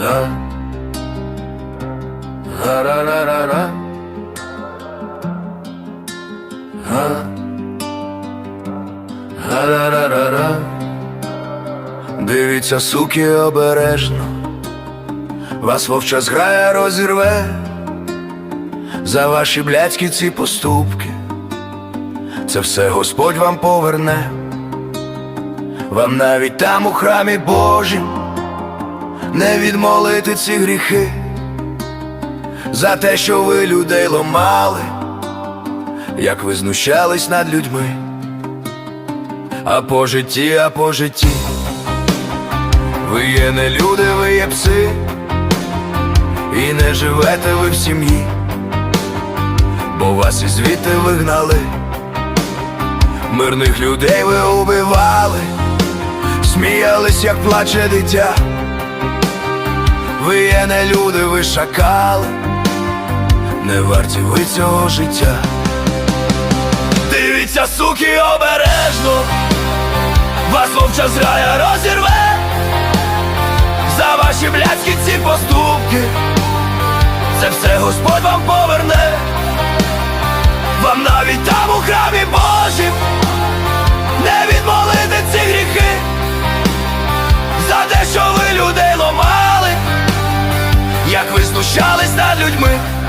Га. Га-ра-ра-ра-ра. Дивіться, суки, обережно. Вас вовча зграя розірве за ваші блядські ці поступки. Це все Господь вам поверне. Вам навіть там у храмі Божім не відмолити ці гріхи за те, що ви людей ломали, як ви знущались над людьми, а по житті, а по житті, ви є не люди, ви є пси, і не живете ви в сім'ї, бо вас і звідти вигнали, мирних людей ви убивали, сміялись, як плаче дитя. Не люди, ви шакали, не варті ви цього життя. Дивіться, суки, обережно, вас вовча зграя розірве. За ваші блядські ці поступки. Це все Господь вам поверне, вам навіть там у храмі Божім знущались над людьми.